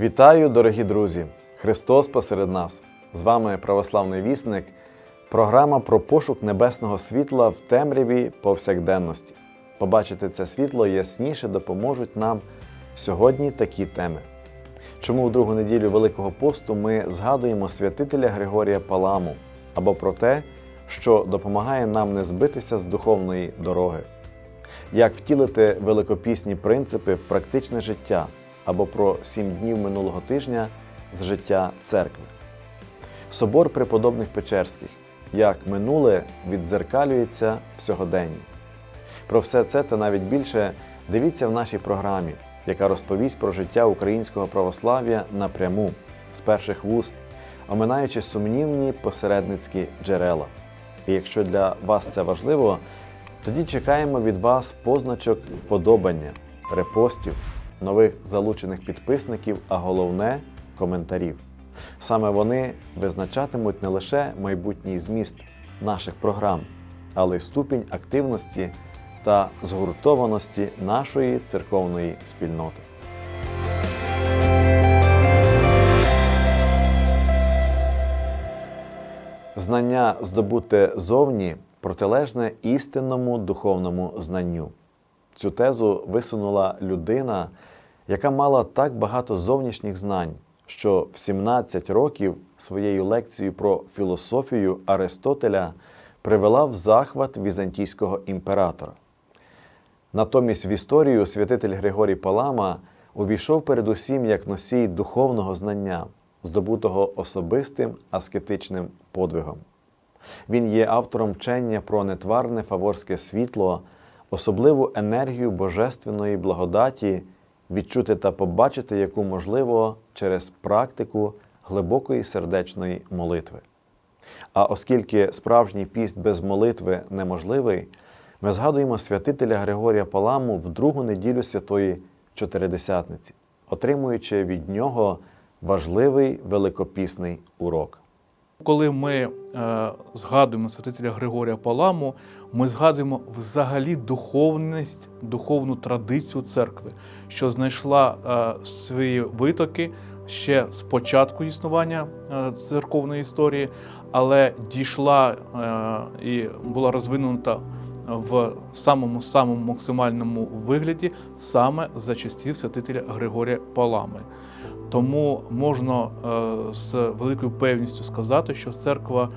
Вітаю, дорогі друзі! Христос посеред нас! З вами православний вісник, програма про пошук небесного світла в темряві повсякденності. Побачити це світло ясніше допоможуть нам сьогодні такі теми. Чому в другу неділю Великого посту ми згадуємо святителя Григорія Паламу або про те, що допомагає нам не збитися з духовної дороги, як втілити великопісні принципи в практичне життя або про сім днів минулого тижня з життя церкви. Собор преподобних Печерських, як минуле віддзеркалюється в сьогоденні. Про все це та навіть більше дивіться в нашій програмі, яка розповість про життя українського православ'я напряму з перших вуст, оминаючи сумнівні посередницькі джерела. І якщо для вас це важливо, тоді чекаємо від вас позначок вподобання, репостів, нових залучених підписників, а головне коментарів. Саме вони визначатимуть не лише майбутній зміст наших програм, але й ступінь активності та згуртованості нашої церковної спільноти. Знання здобуте зовні протилежне істинному духовному знанню. Цю тезу висунула людина, яка мала так багато зовнішніх знань, що в 17 років своєю лекцією про філософію Аристотеля привела в захват візантійського імператора. Натомість в історію святитель Григорій Палама увійшов передусім як носій духовного знання, здобутого особистим аскетичним подвигом. Він є автором вчення про нетварне фаворське світло, особливу енергію божественної благодаті, відчути та побачити, яку можливо через практику глибокої сердечної молитви. А оскільки справжній піст без молитви неможливий, ми згадуємо святителя Григорія Паламу в другу неділю Святої Чотиридесятниці, отримуючи від нього важливий великопісний урок. Коли ми е, згадуємо святителя Григорія Паламу, ми згадуємо взагалі духовність, духовну традицію церкви, що знайшла е, свої витоки ще з початку існування е, церковної історії, але дійшла е, і була розвинута в самому самому максимальному вигляді саме за часів святителя Григорія Палами. Тому можна е, з великою певністю сказати, що церква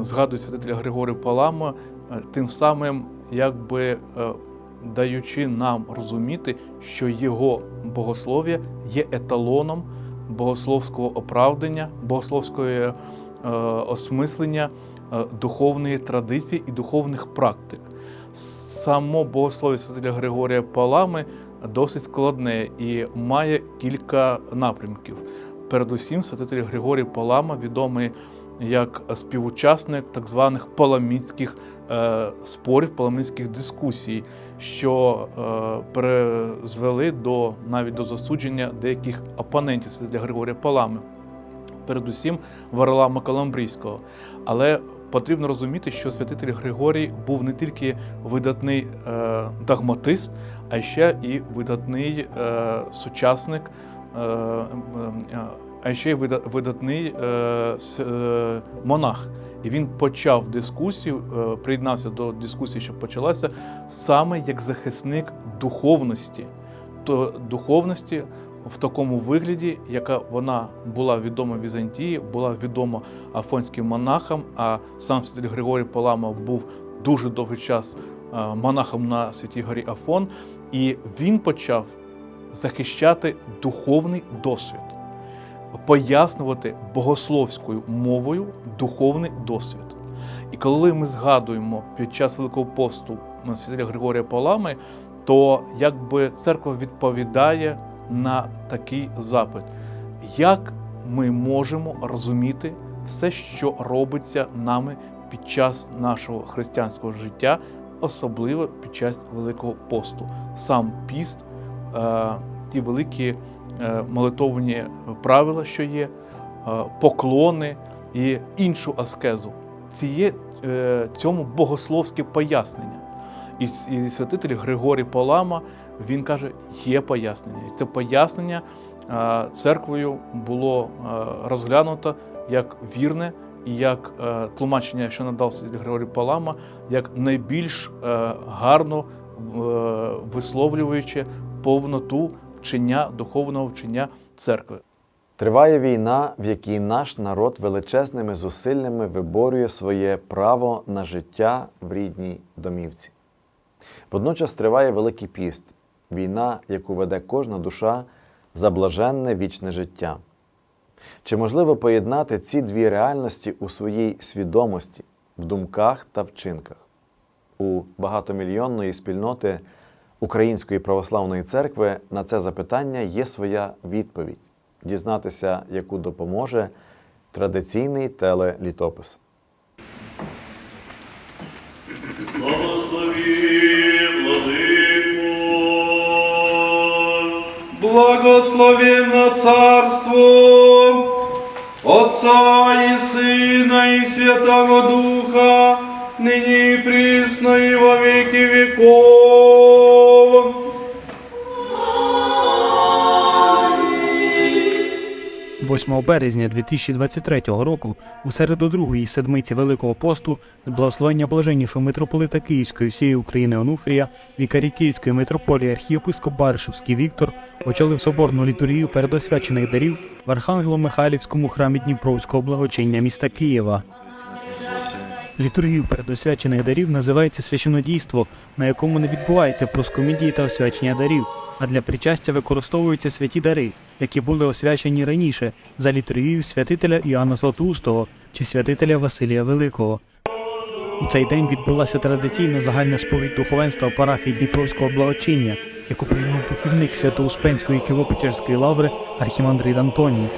згадує святителя Григорія Палама е, тим самим, якби е, даючи нам розуміти, що його богослов'я є еталоном богословського оправдання, богословської е, осмислення духовної традиції і духовних практик. Само богослов'я святителя Григорія Палами досить складне і має кілька напрямків. Передусім, святитель Григорій Палама відомий як співучасник так званих паламіцьких е, спорів, паламіцьких дискусій, що е, призвели до навіть до засудження деяких опонентів святителя Григорія Палами, передусім Варлама Каламбрійського. Але потрібно розуміти, що святитель Григорій був не тільки видатний е, догматист, а ще і видатний е, сучасник, е, а ще й видатний монах. І він почав дискусію, приєднався до дискусії, що почалася, саме як захисник духовності, то духовності в такому вигляді, яка вона була відома Візантії, була відома афонським монахам. А сам святитель Григорій Палама був дуже довгий час е, монахом на святій горі Афон, і він почав захищати духовний досвід, пояснювати богословською мовою духовний досвід. І коли ми згадуємо під час Великого посту святителя Григорія Палами, то якби церква відповідає на такий запит, як ми можемо розуміти все, що робиться нами під час нашого християнського життя, особливо під час Великого посту. Сам піст, е, ті великі е, молитовні правила, що є, е, поклони і іншу аскезу. Це є е, цьому богословське пояснення. І, і святитель Григорій Палама він каже, є пояснення. І це пояснення церквою було розглянуто як вірне і як е, тлумачення, що надав святий Григорій Палама, як найбільш е, гарно е, висловлюючи повноту вчення, духовного вчення церкви. Триває війна, в якій наш народ величезними зусиллями виборює своє право на життя в рідній домівці. Водночас триває Великий піст, війна, яку веде кожна душа за блаженне вічне життя. Чи можливо поєднати ці дві реальності у своїй свідомості, в думках та вчинках? У багатомільйонної спільноти Української православної церкви на це запитання є своя відповідь дізнатися, яку допоможе традиційний телелітопис. Благословенно Царство Отца и Сына и Святого Духа, ныне и присно и во веки веков. 8 березня 2023 року, у середу другої седмиці Великого посту, з благословення блаженнішого митрополита Київської всієї України Онуфрія, вікарі Київської митрополії архієпископ Баришевський Віктор очолив соборну літургію передосвячених дарів в Архангело-Михайлівському храмі Дніпровського благочиння міста Києва. Літургію передосвячених дарів називається священодійство, на якому не відбувається проскомідії та освячення дарів, а для причастя використовуються святі дари, які були освячені раніше за літургією святителя Іоанна Златоустого чи святителя Василія Великого. У цей день відбулася традиційна загальна сповідь духовенства парафії Дніпровського благочиння, яку прийняв духівник Свято-Успенської Києво-Печерської лаври Архімандрит Антоній.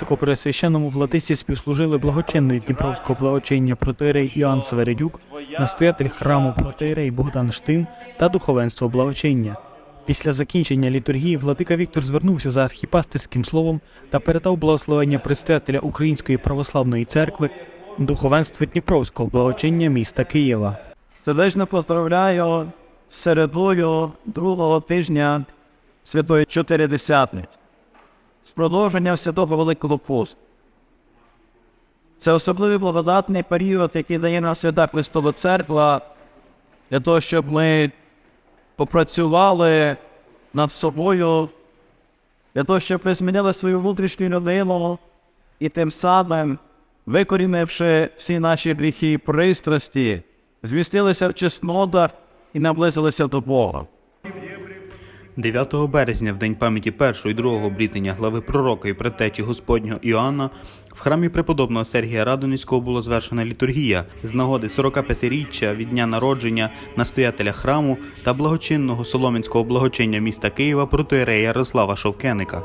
Високопреосвященному владисті співслужили благочинний Дніпровського благочиння протоірей Іоанн Севередюк, настоятель храму протоірей Богдан Штин та духовенство благочиння. Після закінчення літургії владика Віктор звернувся за архіпастерським словом та передав благословення предстоятеля Української православної церкви духовенству Дніпровського благочиння міста Києва. Сердечно поздравляю середою другого тижня Святої Чотиридесятниці з продовженням Святого Великого посту. Це особливий благодатний період, який дає нам Свята Христова Церква, для того, щоб ми попрацювали над собою, для того, щоб ми змінили свою внутрішню людину і тим самим, викорінивши всі наші гріхи і пристрасті, змістилися в чеснотах і наблизилися до Бога. 9 березня, в день пам'яті першого і другого обрітення глави пророка і предтечі Господнього Іоанна, в храмі преподобного Сергія Радоніського було звершена літургія з нагоди 45-річчя від дня народження настоятеля храму та благочинного соломінського благочиння міста Києва протоірея Ярослава Шовкеника.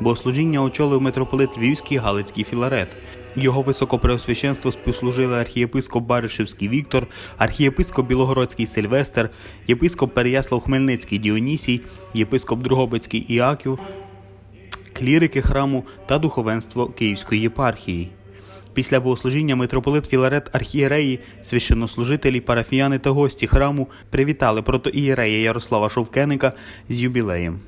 Богослужіння очолив митрополит Львівський Галицький Філарет. Його високопреосвященство співслужили архієпископ Баришевський Віктор, архієпископ Білогородський Сильвестр, єпископ Переяслав Хмельницький Діонісій, єпископ Другобицький Іаків, клірики храму та духовенство Київської єпархії. Після богослужіння митрополит Філарет архієреї, священнослужителі, парафіяни та гості храму привітали протоієрея Ярослава Шовкеника з юбілеєм.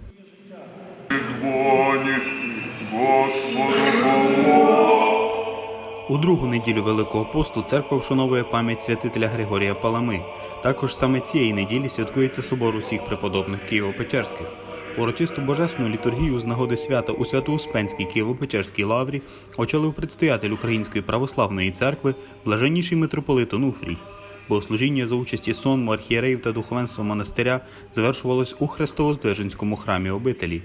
Господу. У другу неділю Великого посту церква вшановує пам'ять святителя Григорія Палами. Також саме цієї неділі святкується собор усіх преподобних Києво-Печерських. Урочисту божественну літургію з нагоди свята у Свято-Успенській Києво-Печерській лаврі очолив предстоятель Української православної церкви, блаженніший митрополит Онуфрій. Богослужіння за участі сонму архієреїв та духовенства монастиря завершувалось у Христовоздвиженському храмі обителі.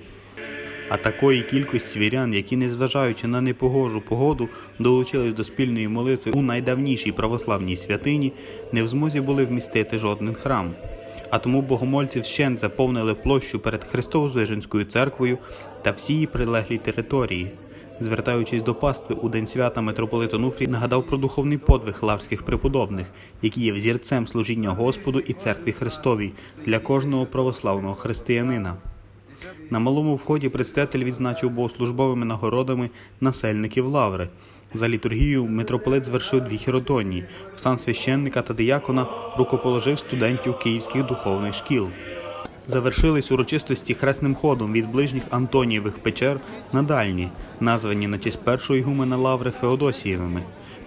А такої кількості вірян, які, незважаючи на непогожу погоду, долучились до спільної молитви у найдавнішій православній святині, не в змозі були вмістити жоден храм. А тому богомольці вщент заповнили площу перед Христово-Звиженською церквою та всі її прилеглі території. Звертаючись до пастви у день свята митрополит Онуфрій нагадав про духовний подвиг лаврських преподобних, які є взірцем служіння Господу і церкві Христовій для кожного православного християнина. На малому вході предстоятель відзначив богослужбовими нагородами насельників лаври. За літургію митрополит звершив дві хіротонії. В сан священника та диякона рукоположив студентів київських духовних шкіл. Завершились урочистості хресним ходом від ближніх Антонієвих печер на дальні, названі на честь першого ігумена лаври Феодосієвими.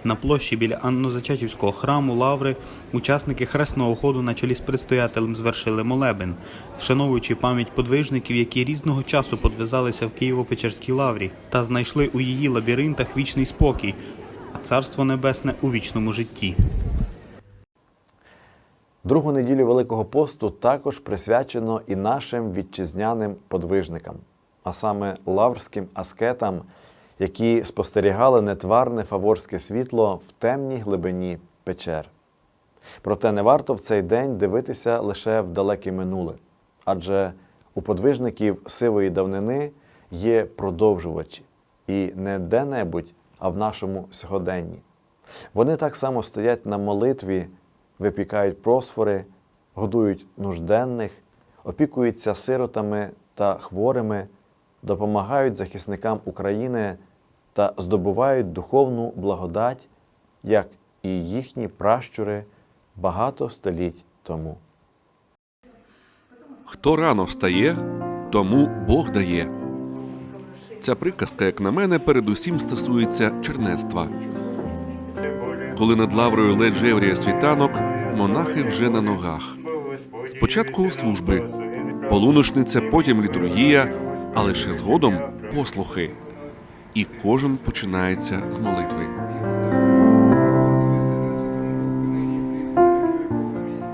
На площі біля Аннозачатівського храму Лаври учасники хресного ходу на чолі з предстоятелем звершили молебен, вшановуючи пам'ять подвижників, які різного часу подвизалися в Києво-Печерській лаврі та знайшли у її лабіринтах вічний спокій, а царство небесне у вічному житті. Другу неділю Великого посту також присвячено і нашим вітчизняним подвижникам, а саме лаврським аскетам, які спостерігали нетварне фаворське світло в темній глибині печер. Проте не варто в цей день дивитися лише в далеке минуле, адже у подвижників сивої давнини є продовжувачі, і не де-небудь, а в нашому сьогоденні. Вони так само стоять на молитві, випікають просфори, годують нужденних, опікуються сиротами та хворими, допомагають захисникам України та здобувають духовну благодать, як і їхні пращури багато століть тому. Хто рано встає, тому Бог дає. Ця приказка, як на мене, передусім стосується чернецтва. Коли над лаврою ледь жевріє світанок, монахи вже на ногах. Спочатку служби, полуночниця, потім літургія, а лише згодом послухи. І кожен починається з молитви.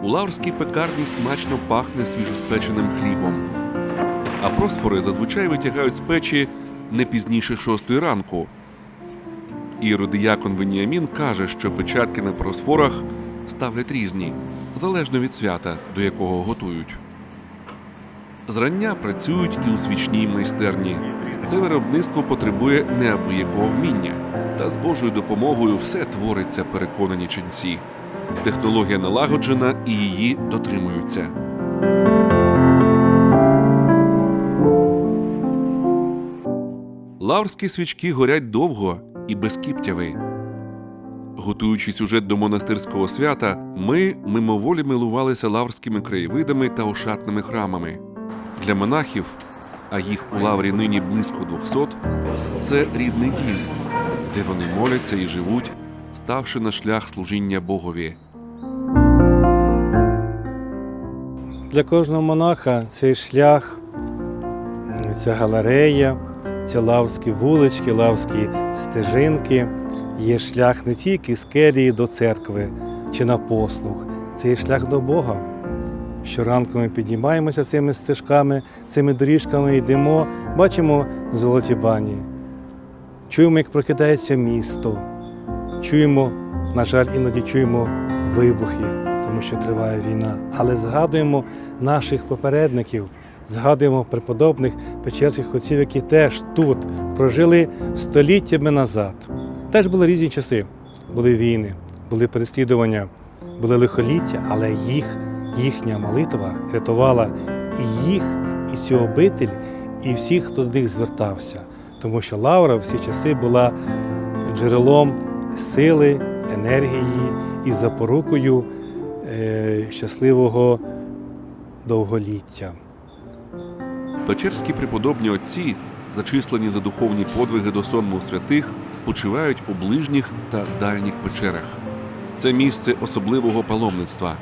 У лаврській пекарні смачно пахне свіжоспеченим хлібом. А просфори зазвичай витягають з печі не пізніше шостої ранку. Іродіякон Веніамін каже, що печатки на просфорах ставлять різні, залежно від свята, до якого готують. Зрання працюють і у свічній майстерні. Це виробництво потребує неабиякого вміння, та з Божою допомогою все твориться, переконані ченці. Технологія налагоджена і її дотримуються. Лаврські свічки горять довго і безкіптяви. Готуючи сюжет до монастирського свята, ми мимоволі милувалися лаврськими краєвидами та ошатними храмами. Для монахів, а їх у лаврі нині близько 200, це рідний дім, де вони моляться і живуть, ставши на шлях служіння Богові. Для кожного монаха цей шлях, ця галерея, ці лавські вулички, лавські стежинки є шлях не тільки з келії до церкви чи на послуг, це є шлях до Бога. Щоранку ми піднімаємося цими стежками, цими доріжками йдемо, бачимо золоті бані. Чуємо, як прокидається місто. Чуємо, на жаль, іноді чуємо вибухи, тому що триває війна. Але згадуємо наших попередників, згадуємо преподобних печерських отців, які теж тут прожили століттями назад. Теж були різні часи. Були війни, були переслідування, були лихоліття, але їх, їхня молитва рятувала і їх, і цю обитель, і всіх, хто з них звертався. Тому що Лавра всі часи була джерелом сили, енергії і запорукою е, щасливого довголіття. Печерські преподобні отці зачислені за духовні подвиги до сонму святих, спочивають у ближніх та дальніх печерах. Це місце особливого паломництва.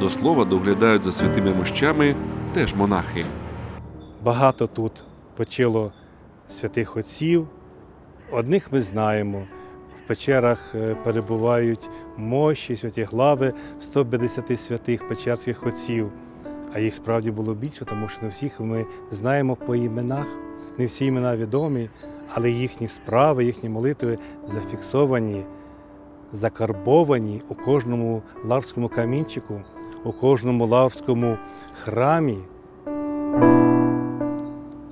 До слова, доглядають за святими мощами теж монахи. Багато тут почило святих отців. Одних ми знаємо. В печерах е, перебувають мощі, святі глави 150 святих печерських отців. А їх справді було більше, тому що не всіх ми знаємо по іменах. Не всі імена відомі, але їхні справи, їхні молитви зафіксовані, закарбовані у кожному лаврському камінчику, у кожному лаврському храмі.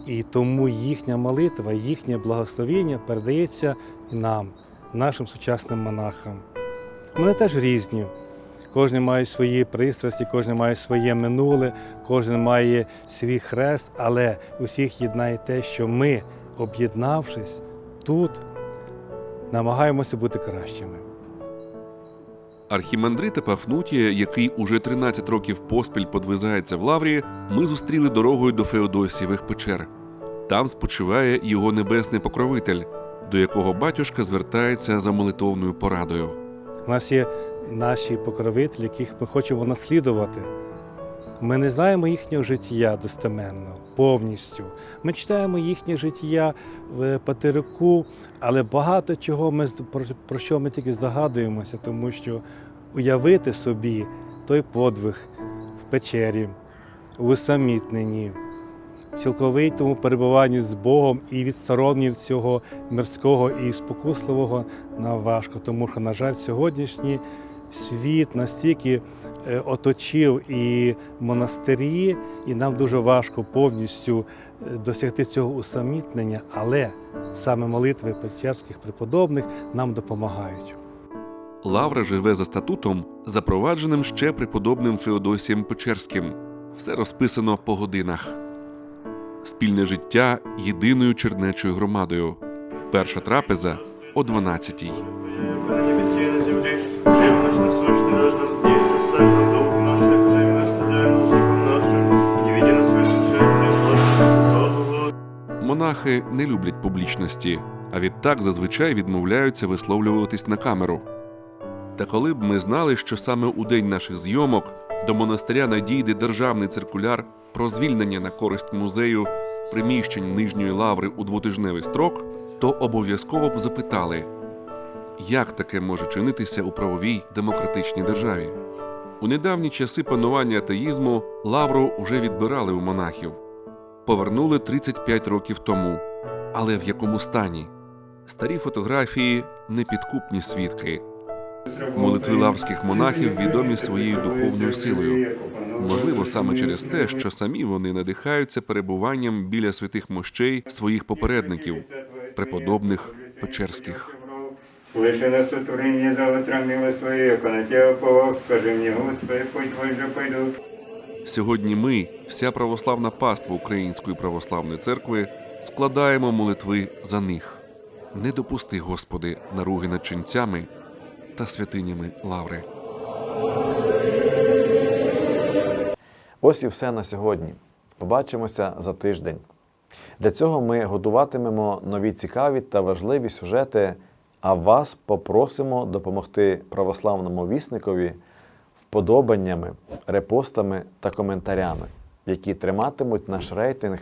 І тому їхня молитва, їхнє благословення передається нам, нашим сучасним монахам. Вони теж різні. Кожен має свої пристрасті, кожен має своє минуле, кожен має свій хрест, але усіх єднає те, що ми, об'єднавшись тут, намагаємося бути кращими. Архімандрита Пафнутія, який уже 13 років поспіль подвизається в лаврі, ми зустріли дорогою до Феодосієвих печер. Там спочиває його небесний покровитель, до якого батюшка звертається за молитовною порадою. У нас є наші покровителі, яких ми хочемо наслідувати. Ми не знаємо їхнього життя достеменно, повністю. Ми читаємо їхнє життя в патерику, але багато чого ми про, що ми тільки здогадуємося, тому що уявити собі той подвиг в печері, у усамітненні, в цілковитому перебуванні з Богом і відстороненні від цього мирського і спокусливого нам важко, тому що, на жаль, сьогоднішній світ настільки е, оточив і монастирі, і нам дуже важко повністю е, досягти цього усамітнення, але саме молитви печерських преподобних нам допомагають. Лавра живе за статутом, запровадженим ще преподобним Феодосієм Печерським. Все розписано по годинах. Спільне життя єдиною чернечою громадою. Перша трапеза о 12-й. Не люблять публічності, а відтак зазвичай відмовляються висловлюватись на камеру. Та коли б ми знали, що саме у день наших зйомок до монастиря надійде державний циркуляр про звільнення на користь музею приміщень нижньої лаври у двотижневий строк, то обов'язково б запитали, як таке може чинитися у правовій демократичній державі. У недавні часи панування атеїзму лавру вже відбирали у монахів повернули 35 років тому. Але в якому стані? Старі фотографії непідкупні свідки. Молитви лаврських монахів відомі своєю духовною силою. Можливо, саме через те, що самі вони надихаються перебуванням біля святих мощей своїх попередників, преподобних печерських. Слыши нас утворение завтра яко на тебя скажи мне, Господи, путь пойду. Сьогодні ми, вся православна паства Української православної церкви, складаємо молитви за них. Не допусти, Господи, наруги над ченцями та святинями лаври. Ось і все на сьогодні. Побачимося за тиждень. Для цього ми готуватимемо нові цікаві та важливі сюжети, а вас попросимо допомогти православному вісникові вподобаннями, репостами та коментарями, які триматимуть наш рейтинг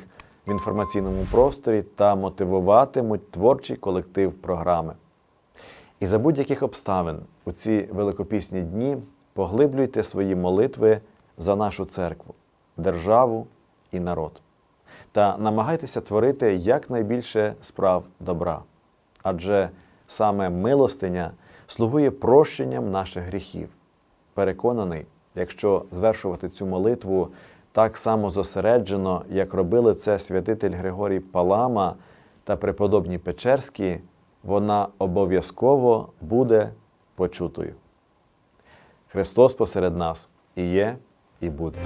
в інформаційному просторі та мотивуватимуть творчий колектив програми. І за будь-яких обставин у ці великопісні дні поглиблюйте свої молитви за нашу церкву, державу і народ. Та намагайтеся творити якнайбільше справ добра. Адже саме милостиня слугує прощенням наших гріхів. Переконаний, якщо звершувати цю молитву так само зосереджено, як робили це святитель Григорій Палама та преподобні Печерські, вона обов'язково буде почутою. Христос посеред нас і є, і буде.